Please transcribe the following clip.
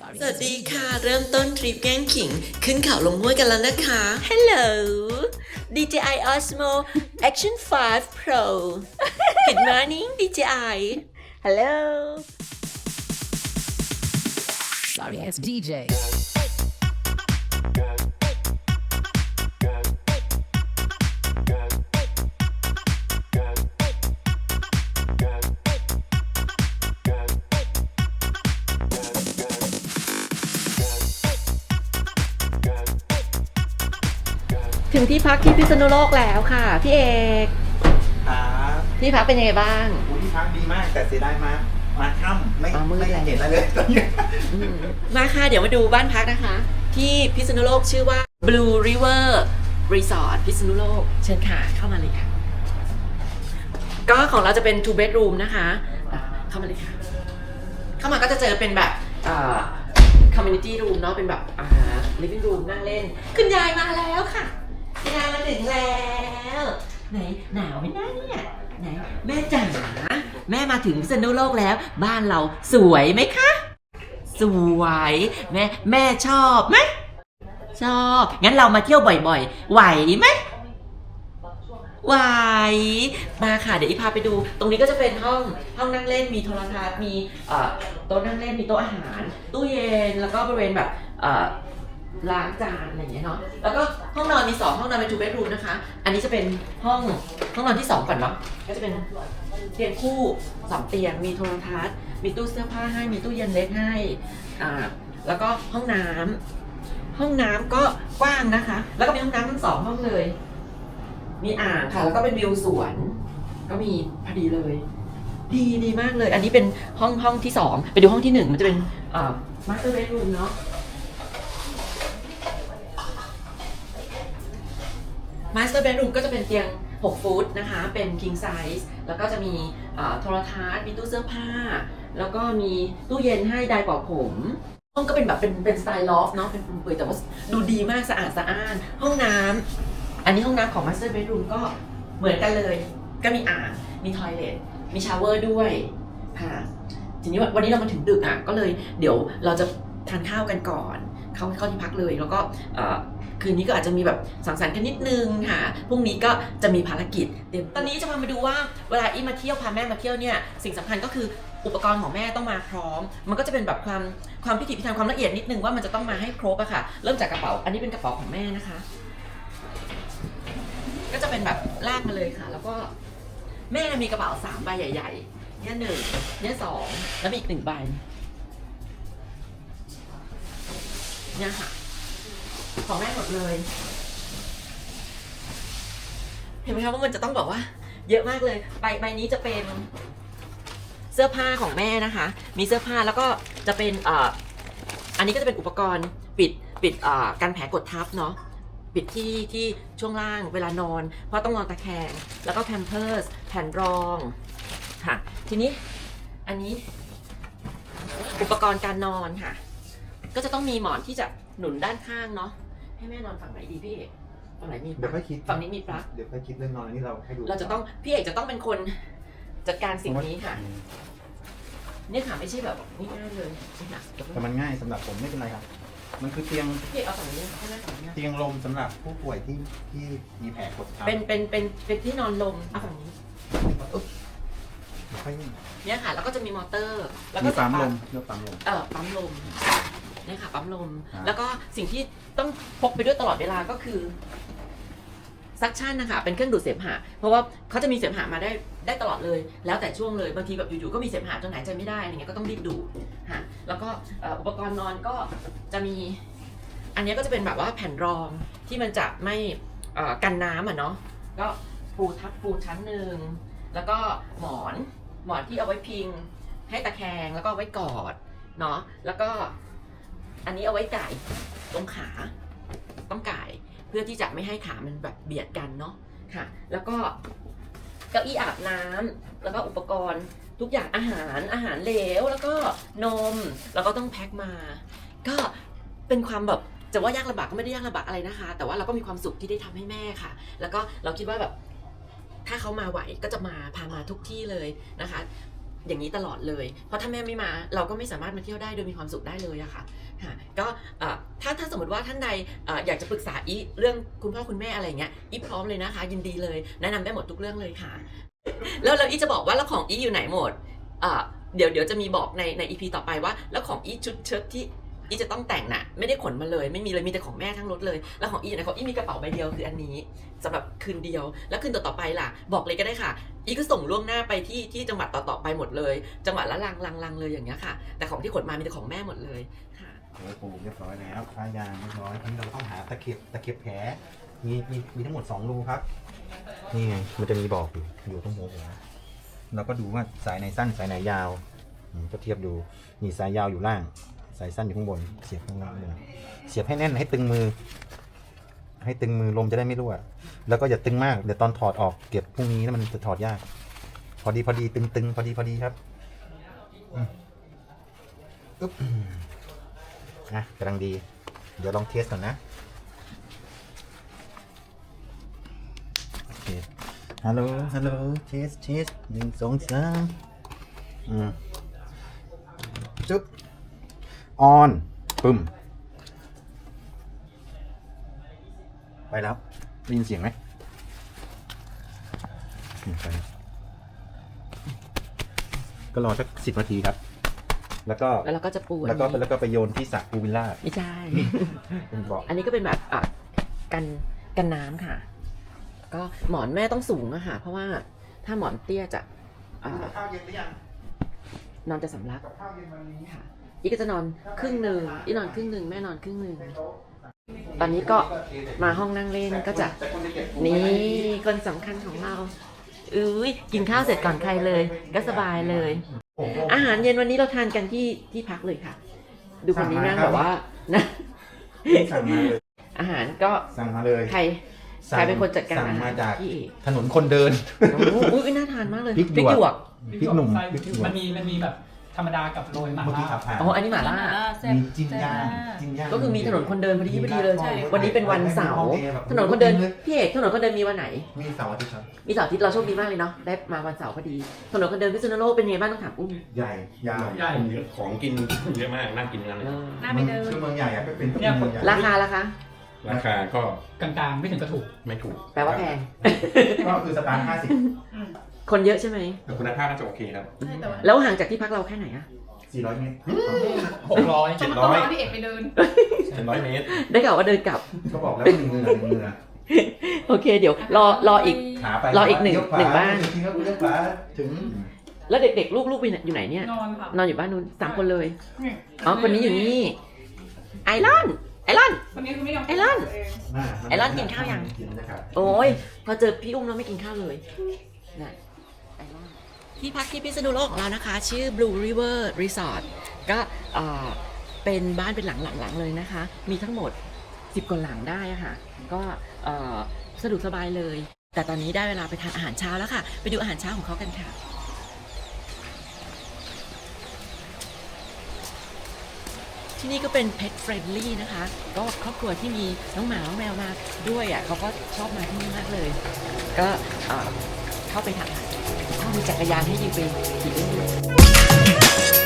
สวัสดีค่ะ เริ่มต้นทริปแกล้งขิง ขึ้นเขาลงห้วยกันแล้วนะคะ Hello DJI Osmo Action 5 Pro Good morning DJI Hello Sorry, it's DJ. ถึงที่พักที่พิษณุโลกแล้วค่ะ พี่เอกครับที่พักเป็นยังไงบ้างอูที่พักดีมากแต่เสียดายมากมาค่ำไม่อ๋อมืด ไม่แล้วเห็นอะไรเลยตอนนี้อืมมาค่ะ เดี๋ยวมาดูบ้านพักนะคะ ที่พิษณุโลกชื่อว่า Blue River Resort พิษณุโลก เชิญค่ะ เข้ามาเลยค่ะ ก็ของเราจะเป็น two bedroom นะคะอะเข้ามาเลยค่ะ เข้ามาก็จะเจอเป็นแบบเอ่อ community room เนาะเป็นแบบอ่า living room นั่งเล่น คุณยายมาแล้วค่ะคุณยามาถึงแล้ว ไหนหนาวไหมนะเนี่ยไหนแม่จ๋าแม่มาถึงพิษณุโลกแล้ว บ้านเราสวยไหมคะ สวยแม่แม่ชอบไหมชอบ งั้นเรามาเที่ยวบ่อยๆ ไหวไหมไหวมาค่ะ เดี๋ยวอีพาไปดู ตรงนี้ก็จะเป็นห้องห้องนั่งเล่นมีโทรทัศน์มีโต๊ะนั่งเล่นมีโต๊ะอาหาร ตู้เย็นแล้วก็บริเวณแบบ ล้างจานอะไรอย่างเงี้ยเนาะ แล้วก็ห้องนอนมีสองห้องนอนเป็น two bedroom นะคะ อันนี้จะเป็นห้องห้องนอนที่สองก่อนเนาะ ก็จะเป็นเตียงคู่สองเตียง มีโทรทัศน์ มีตู้เสื้อผ้าให้ มีตู้เย็นเล็กให้ อ่า แล้วก็ห้องน้ำห้องน้ำก็กว้างนะคะ แล้วก็มีห้องน้ำทั้งสองห้องเลย มีอ่างค่ะ แล้วก็เป็นวิวสวน ก็มีพอดีเลย ดีดีมากเลย อันนี้เป็นห้องห้องที่สอง ไปดูห้องที่หนึ่งมันจะเป็นอ่อมาสเตอร์เบดรูมเนาะ มาสเตอร์เบดรูมก็จะเป็นเตียง 6 ฟุตนะคะ เป็น king size แล้วก็จะมีโทรทัศน์ มีตู้เสื้อผ้า แล้วก็มีตู้เย็นให้ไดร์เป่าผม ห้องก็เป็นแบบเป็นเป็นสไตล์ลอฟเนาะ เป็นปุยแต่ว่าดูดีมากสะอาดสะอ้าน ห้องน้ำอันนี้ห้องน้ำของ Master Bedroom ก็เหมือนกันเลย ก็มีอ่าง มีทอยเลทมีชาวเวอร์ด้วยค่ะ ทีนี้วันนี้เรามาถึงดึกอะ ก็เลยเดี๋ยวเราจะทานข้าวกันก่อน เข้าเข้าที่พักเลย แล้วก็ คืนนี้ก็อาจจะมีแบบสังสรรค์กันนิดนึงค่ะพรุ่งนี้ก็จะมีภารกิจเดี๋ยวตอนนี้จะพามาดูว่าเวลาอีมาเที่ยวพาแม่มาเที่ยวเนี่ยสิ่งสำคัญก็คืออุปกรณ์ของแม่ต้องมาพร้อม มันก็จะเป็นแบบความความพิถีพิถันความละเอียดนิดนึงว่ามันจะต้องมาให้ครบอะค่ะ เริ่มจากกระเป๋า อันนี้เป็นกระเป๋าของแม่นะคะ ก็จะเป็นแบบลากมาเลยค่ะ แล้วก็แม่มีกระเป๋าสามใบใหญ่ ๆ เนี่ยหนึ่งเนี่ยสองแล้วมีอีกหนึ่งใบเนี่ยค่ะ ของแม่หมดเลย เห็นไหมคะว่ามันจะต้องบอกว่า เยอะมากเลยใบใบนี้จะเป็นเสื้อผ้าของแม่นะคะ มีเสื้อผ้าแล้วก็จะเป็นเอ่ออันนี้ก็จะเป็นอุปกรณ์ปิดปิดเอ่อกันแผลกดทับเนาะปิดที่ที่ช่วงล่างเวลานอน เพราะต้องนอนตะแคง แล้วก็แพมเพิร์สแผ่นรองค่ะ ทีนี้อันนี้อุปกรณ์การนอนค่ะ ก็จะต้องมีหมอนที่จะหนุนด้านข้างเนาะ ให้แม่นอนฝั่งไหนดีพี่เอกฝั่งไหนมีปเดี๋ลั๊กยวค่อยคิดฝั่งนี้มีปลั๊กเดี๋ยวค่อยคิดเรื่องนอนอันนี้เราให้ดูเราจะต้องพี่เอกจะต้องเป็นคนจัดการสิ่งนี้ค่ะ เนี่ยค่ะไม่ใช่แบบง่ายๆเลยนี่นะเดี๋ยวแต่มันง่ายสำหรับผมไม่เป็นไรครับ มันคือเตียงพี่เอกเอาฝั่งนี้ให้แม่ฝั่งนี้ เตียงลมสำหรับผู้ป่วยที่ที่มีแผลกดทับเป็นเป็นเป็นเป็นที่นอนลมเอาฝั่งนี้เดี๋ยวค่อยเนี่ยค่ะ แล้วก็จะมีมอเตอร์ แล้วก็มีปั๊มสาลรถมเลือกปั๊มลม เออปั๊มลมเนี่ยค่ะปั๊มลมครับแล้วก็สิ่งที่ต้องพกไปด้วยตลอดเวลาก็คือซักชั่นนะคะเป็นเครื่องดูดเสมหะเพราะว่าเขาจะมีเสมหะมาได้ได้ตลอดเลย แล้วแต่ช่วงเลยบางทีแบบอยู่ๆก็มีเสมหะจนหายใจไม่ได้อะไรเงี้ยก็ต้องรีบดูดค่ะแล้วก็เอ่ออุปกรณ์นอนก็จะมี อันเนี้ยก็จะเป็นแบบว่าแผ่นรองที่มันจะไม่เอ่อกันน้ำอะเนาะก็ปูทับปูชั้นหนึ่งแล้วก็หมอนหมอนที่เอาไว้พิง ให้ตะแคงแล้วก็เอาไว้กอดเนาะแล้วก็ อันนี้เอาไว้ไก่ตรงขา ต้องไก่เพื่อที่จะไม่ให้ขามันแบบเบียดกันเนาะค่ะ แล้วก็เก้าอี้อาบน้ำแล้วก็อุปกรณ์ทุกอย่างอาหารอาหารเหลว แล้วก็นมแล้วก็ต้องแพ็คมา ก็เป็นความแบบจะว่ายากลำบากก็ไม่ได้ยากลำบากอะไรนะคะ แต่ว่าเราก็มีความสุขที่ได้ทำให้แม่ค่ะ แล้วก็เราคิดว่าแบบถ้าเขามาไหวก็จะมาพามาทุกที่เลยนะคะ อย่างนี้ตลอดเลย เพราะถ้าแม่ไม่มาเราก็ไม่สามารถมาเที่ยวได้โดยมีความสุขได้เลยอะค่ะค่ะก็ถ้าถ้าสมมติว่าท่านใดออยากจะปรึกษาอีเรื่องคุณพ่อคุณแม่อะไรเงี้ยอีพร้อมเลยนะคะ ยินดีเลย แนะนำได้หมดทุกเรื่องเลยค่ะ แล้วเราอีจะบอกว่าแล้วของอีอยู่ไหนหมดเอ่อเดี๋ยวเดี๋ยวจะมีบอกในในอีพีต่อไปว่า แล้วของอีชุดเชิ้ตที่ อีจะต้องแต่งน่ะ ไม่ได้ขนมาเลย ไม่มีเลยมีแต่ของแม่ทั้งรถเลย แล้วของอีอยู่ไหนของอีมีกระเป๋าใบเดียวคืออันนี้สำหรับคืนเดียว แล้วคืนต่อๆไปล่ะ บอกเลยก็ได้ค่ะ อีก็ส่งล่วงหน้าไปที่ที่จังหวัดต่อๆไปหมดเลย จังหวัดละลังลังลังเลยอย่างเงี้ยค่ะ แต่ของที่ขนมามีแต่ของแม่หมดเลยค่ะโอ้โหเรียบร้อยแล้วผ้ายางเรียบร้อยทีนี้เราต้องหาตะเข็บตะเข็บแผลมีมีมีทั้งหมด2รูครับนี่ไงมันจะมีบอกอยู่อยู่ตรงหัวหัวเราก็ดูว่าสายไหนสั้นสายไหนยาวอืมก็เทียบดูนี่สายยาวอยู่ล่าง สายสั้นอยู่ข้างบน เสียบข้างล่างเลยเสียบให้แน่นให้ตึงมือ ให้ตึงมือลมจะได้ไม่รั่ว แล้วก็อย่าตึงมาก เดี๋ยวตอนถอดออกเก็บพรุ่งนี้นะมันจะถอดยาก พอดีพอดีตึงตึงพอดีพอดีครับอืมอึ๊บอะกำลังดี เดี๋ยวลองเทสก่อนนะ โอเค ฮัลโหล ฮัลโหล เทส เทสหนึ่งสองสามอืมจุ๊บ ออนปึ้ม ไปแล้ว ได้ยินเสียงไหมอืมไปแล้วก็รอสักสิบนาทีครับ แล้วก็แล้วเราก็จะปูอันแล้วก็นี้แล้วก็ไปโยนที่สระพูลวิลล่าไม่ใช่ เป็นเบาะอันนี้ก็เป็นแบบอะกันกันน้ำค่ะ ก็หมอนแม่ต้องสูงอะค่ะ เพราะว่าถ้าหมอนเตี้ยจะอ่าข้าวเย็นหรือยังนอนจะสำลักกับข้าวเย็นวันนี้ ค่ะ อีกก็จะนอนครึ่งหนึ่งอีนอนครึ่งหนึ่งแม่นอนครึ่งหนึ่งตอนนี้ก็มาห้องนั่งเล่นก็จะนี่คนสำคัญของเราอุ้ยกินข้าวเสร็จก่อนใครเลย ก็สบายเลย อาหารเย็นวันนี้เราทานกันที่ที่พักเลยค่ะ ดูคนนี้นั่งแบบว่านะสั่งมาเลยอาหารก็สั่งมาเลยใครใครเป็นคนจัดการสั่งอาหมาจากพี่เอกถนนคนเดินโอ้โหอุ้ยน่าทานมากเลยพริกหยวกหยวกพริกหนุ่มไส้พริกหยวกมันมีมันมีแบบ ธรรมดากับโรยหม่าเมื่อกี้ขัล่าบผ่านอ๋ออันนี้หม่าล่ามีจิ้มย่างจิ้มย่างก็คือมีถนนคนเดินพอดีพอดีเลย ใช่ วันนี้เป็นวันเสาร์แบบถนนคนเดินพี่เอกถนนคนเดินมีวันไหน มีเสาร์อาทิตย์ครับ มีเสาร์อาทิตย์เราโชคดีมากเลยเนาะได้มาวันเสาร์พอดีถนนคนเดินพิษณุโลกเป็นไงบ้างต้องถามอุ้มใหญ่ยาวใหญ่คนเยอะของกินเยอะมากน่ากินทั้งนั้นเลยน่าไปเดิน คือเมืองใหญ่อะเป็นเนี่ย เมืองใหญ่ราคาราคาราคาก็กลางๆ ไม่ถึงกระถูก ไม่ถูกแปลว่าแพงก็คือสตาร์ทห้าสิบ คนเยอะใช่ไหม แต่คุณภาพน่าจะโอเคครับ ใช่แต่ว่าแล้วห่างจากที่พักเราแค่ไหนอะสี่ร้อยเมตร หกร้อยเจ็ดต้ร้องอยรอพี่เอกไปเดินเจ็ดร้อยเมตร ได้ข่าวว่าเดินกลับ ก็บอกแล้วหนึ่งมือหนึ่งมือโอเค เดี๋ยวรอรออีก ขาไปรออีกหนึ่งเลี้ยวขวหนึ่งบ้าน จริงๆก็เลี้ยวขวาถึงแล้วเด็กๆ ลูกๆไปไหนอยู่ไหนเนี่ย นอนค่ะนอนอยู่บ้านนู้นสามคนเลยนี่อ๋อ คนนี้อยู่นี่ ไอรอน ไอรอน คนนี้คือไม่ยอมไอ้ลั่นเองหน้าไอ้ร้านกินข้าวยัง กินนะครับ โอ้ยพอเจอพี่อุ้มแล้วไม่กินข้าวเลยนะ ไอรอนที่พักที่พิษณุโลกของเรานะคะ ชื่อ Blue River Resort ก็เอ่อเป็นบ้านเป็นหลังๆๆเลยนะคะ มีทั้งหมด 10กว่าหลังได้อะค่ะ ก็เอ่อสะดวกสบายเลย แต่ตอนนี้ได้เวลาไปทานอาหารเช้าแล้วค่ะ ไปดูอาหารเช้าของเขากันค่ะ ที่นี่ก็เป็น pet friendly นะคะ ก็ครอบครัวที่มีน้องหมาน้องแมวมาด้วยอะเขาก็ชอบมาที่นี่มากเลย ก็เอ่อ เข้าไปทางไหารถ้ามีจักรยานให้ยืมไปขี่เล่นด้วย